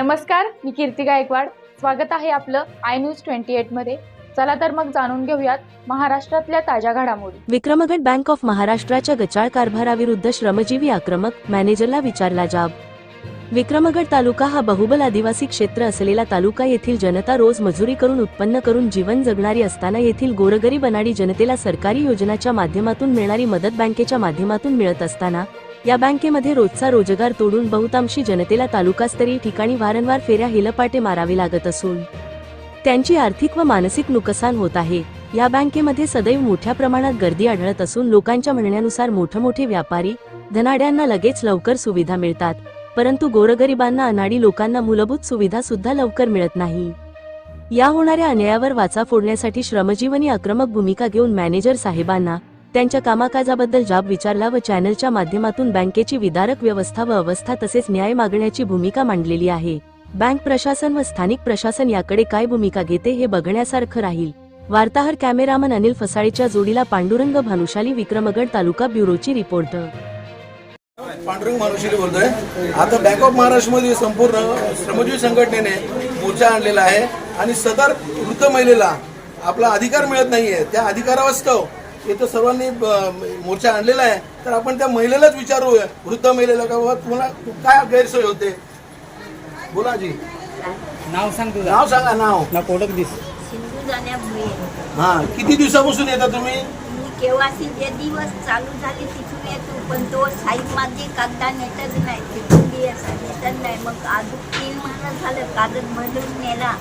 नमस्कार मी कीर्ती गायकवाड. स्वागत आहे आपलं आय न्यूज ट्वेंटी एटमध्ये. चला तर मग जाणून घेऊयात महाराष्ट्रातल्या ताज्या घडामोडी. विक्रमगड बँक ऑफ महाराष्ट्राच्या गचाळ कारभाराविरुद्ध श्रमजीवी आक्रमक मॅनेजरला विचारला जाब. विक्रमगड तालुका हा बहुबल आदिवासी क्षेत्र असलेला तालुका येथील जनता रोज मजुरी करून उत्पन्न करून जीवन जगणारी असताना येथील गोरगरीब अनाडी जनतेला सरकारी योजनाच्या माध्यमातून मिळणारी मदत बँकेच्या माध्यमातून मिळत असताना या बँकेमध्ये रोजचा रोजगार तोडून बहुतांशी जनतेला तालुकास्तरीय ठिकाणी वारंवार फेऱ्या हेलपाटे मारावे लागत असून त्यांची आर्थिक व मानसिक नुकसान होत आहे. या बँकेमध्ये सदैव मोठ्या प्रमाणात गर्दी आढळत असून लोकांच्या म्हणण्यानुसार मोठमोठे व्यापारी धनाड्यांना लगेच लवकर सुविधा मिळतात परंतु गोरगरिबांना अनाडी लोकांना मूलभूत सुविधा सुद्धा लवकर मिळत नाही. या होणाऱ्या अन्यायावर वाचा फोडण्यासाठी श्रमजीवनी आक्रमक भूमिका घेऊन मॅनेजर साहेबांना त्यांच्या कामाकाजाबद्दल जाब विचारला व चॅनलच्या माध्यमातून बँकेची विदारक व्यवस्था व अवस्था तसेच न्याय मागण्याची भूमिका मांडलेली आहे. बँक प्रशासन व स्थानिक प्रशासन याकडे काय भूमिका घेते हे बघण्यासारखं राहील. वार्ताहर कॅमेरामन अनिल फसाळीच्या जोडीला पांडुरंग भानुशाली विक्रमगड तालुका ब्युरोची रिपोर्ट. पांडुरंग भानुशाली बोलतोय. आता बँक ऑफ महाराष्ट्रमध्ये संपूर्ण श्रमजीवी संघटनेने मोर्चा आणलेला आहे आणि सदर वृद्ध महिलेला आपला अधिकार मिळत नाहीये. त्या अधिकारावास्तव इथं सर्वांनी मोर्चा आणलेला आहे. तर आपण त्या महिलेलाच विचारू वृद्ध महिलेला का बाबा तुम्हाला काय गैरसोय होते? बोला जी नाव सांग तुझं. नाव सांगा नाव. ना कोडक दिस. सिंधू जाण्यामुळे हा किती दिवसापासून येता तुम्ही? मी केव्हाशी जे दिवस चालू झाले तिथून येतो पण तो साईड माझे कागदा नेटच नाही. तिथून बी असा नेटच नाही. मग अजून तीन महिना झालं कागद भरून नेला.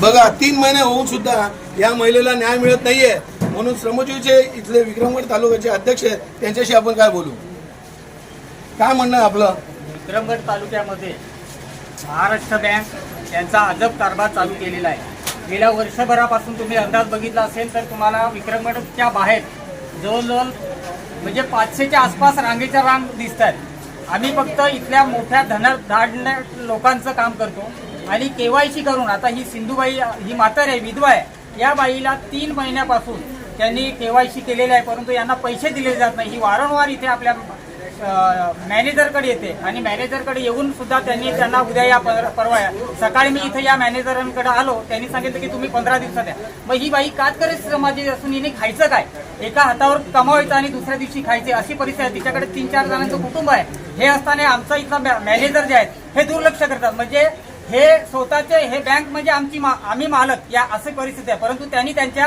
बघा तीन महिने होऊन सुद्धा या महिलेला न्याय मिळत नाहीये. म्हणून श्रमजीवीचे इथले विक्रमगड तालुक्याचे अध्यक्ष आहेत त्यांच्याशी आपण काय बोलू? काय म्हणणं आहे आपलं? विक्रमगड तालुक्यामध्ये महाराष्ट्र बँक यांचा अजब कारभार चालू केलेला आहे. गेल्या वर्षभरापासून तुम्ही अंदाज बघितला असेल तर तुम्हाला विक्रमगडच्या बाहेर जवळजवळ म्हणजे पाचशेच्या आसपास रांगेच्या रांग दिसत आहेत आम्ही फक्त इथल्या मोठ्या धन धाडण्या लोकांचं काम करतो आणि केवायसी करून आता ही सिंधुबाई ही म्हातारी आहे विधवा आहे या बाईला तीन महिन्यापासून त्यांनी केवायसी केलेली आहे परंतु यांना पैसे दिले जात नाही. ही वारंवार इथे आपल्या मॅनेजरकडे येते. आणि मॅनेजरकडे येऊन सुद्धा त्यांनी त्यांना उद्या या पर- परवा या सकाळी मी इथे या मॅनेजरांकडे आलो. त्यांनी सांगितलं की तुम्ही पंधरा दिवसात या. मग ही बाई कातकरी समाजी असून हिने खायचं काय? एका हातावर कमावायचं आणि दुसऱ्या दिवशी खायचे. अशी परिस्थिती आहे. तिच्याकडे तीन चार जणांचं कुटुंब आहे. हे असताना आमचा इथला मॅनेजर जे आहेत हे दुर्लक्ष करतात. म्हणजे हे स्वतःचे हे बँक म्हणजे आमची मा- आम्ही मालक या अशी परिस्थिती आहे. परंतु त्यांनी त्यांच्या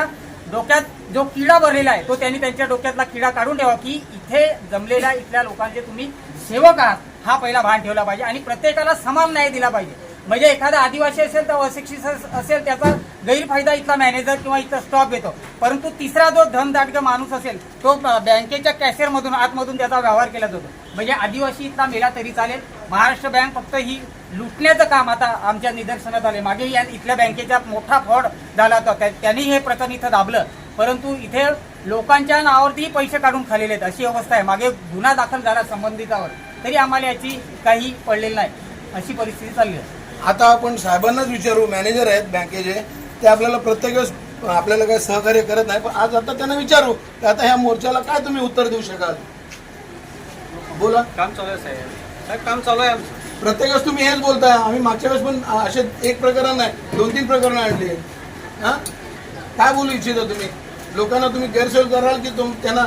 डोक्यात जो किडा भरलेला आहे तो त्यांनी त्यांच्या डोक्यातला किडा काढून ठेवा की इथे जमलेल्या इथल्या लोकांचे तुम्ही सेवक आहात. हा पहिला भान ठेवला पाहिजे आणि प्रत्येकाला समान न्याय दिला पाहिजे. म्हणजे एखादा आदिवासी असेल तर अशिक्षित असेल त्याचा गैरफायदा इथला मॅनेजर किंवा इथला स्टॉप घेतो. परंतु तिसरा जो धनदाटका माणूस असेल तो बँकेच्या कॅशियरमधून आतमधून त्याचा व्यवहार केला जातो. म्हणजे आदिवासी इथला मेला तरी चालेल महाराष्ट्र बँक फक्त ही लुटण्याचं काम आता आमच्या निदर्शनात आले मागे या इथल्या बँकेचा मोठा फ्रॉड झाला होता. त्या- त्यांनी हे प्रकरण इथं दाबलं. परंतु इथे लोकांच्या नावावरती पैसे काढून खाल्लेले आहेत. अशी अवस्था आहे. मागे गुन्हा दाखल झाला संबंधितावर. तरी आम्हाला याची काही पडलेली नाही. अशी परिस्थिती चालली आहे. आता आपण साहेबांनाच विचारू. मॅनेजर आहेत बँकेचे. ते आपल्याला प्रत्येक वेळेस आपल्याला काही सहकार्य करत नाही. पण आज आता त्यांना विचारू. की आता ह्या मोर्चाला काय तुम्ही उत्तर देऊ शकाल? बोला. काम चालू आहे साहेब. काम चालू आहे आमचं. प्रत्येक वेळेस तुम्ही हेच बोलताय. आम्ही मागच्या वेळेस पण असे एक प्रकरण नाही दोन तीन प्रकरणं आणली आहेत. हा? काय बोलू इच्छिता तुम्ही? लोकांना तुम्ही गैरसोय कराल की तुम त्यांना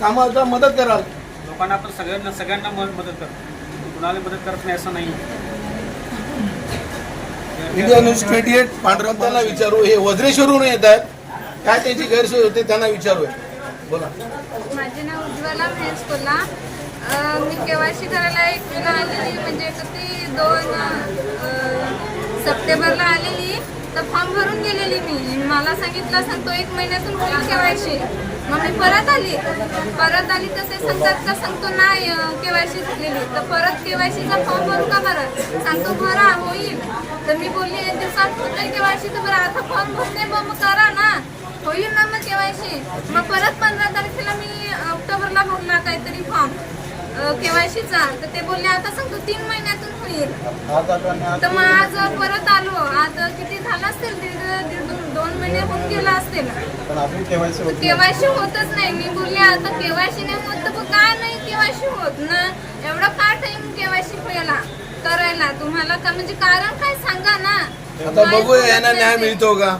कामाचा मदत कराल? लोकांना आपण सगळ्यांना सगळ्यांना म- मदत करतो. कुणाला मदत करत नाही असं नाही India news twenty eight Pandurang त्यांना विचारू. हे वज्रेश्वरून येत आहेत. काय त्यांची गैरसोय होते त्यांना विचारू माझे नाव उज्ज्वला महेश कोल्हा मी केवायसी करायला एक आलेली म्हणजे किती दोन सप्टेंबरला आलेली. तर फॉर्म भरून गेलेली मी. मला सांगितलं सांगतो एक महिन्यातून होईल केवायसी. मग मी परत आली. परत आली तसे सांगतात का सांगतो नाही केवायसी झालेली. तर परत केवायसीचा फॉर्म भरू का बरं? सांगतो भरा होईल. तर मी बोलली एक दिवसात होते केवायसी तर बरं आता फॉर्म भरते मग करा ना. मग परत पंधरा तारखेला मी ऑक्टोबरला भरला काहीतरी फॉर्म केवायसीचा तर ते बोलले आता सांगतो तीन महिन्यातून होईल. तर मग आज परत आलो. आज किती झालं असेल? दीड दोन महिने होऊन गेला असेल. केवायसी होतच नाही. मी बोलले आता केवायसी नाही होत तर काय नाही केवायसी होत ना? एवढा काय टाइम केवायसी व्हायला करायला. तुम्हाला का म्हणजे कारण काय सांगा ना? आता बघूया यांना न्याय मिळतो का?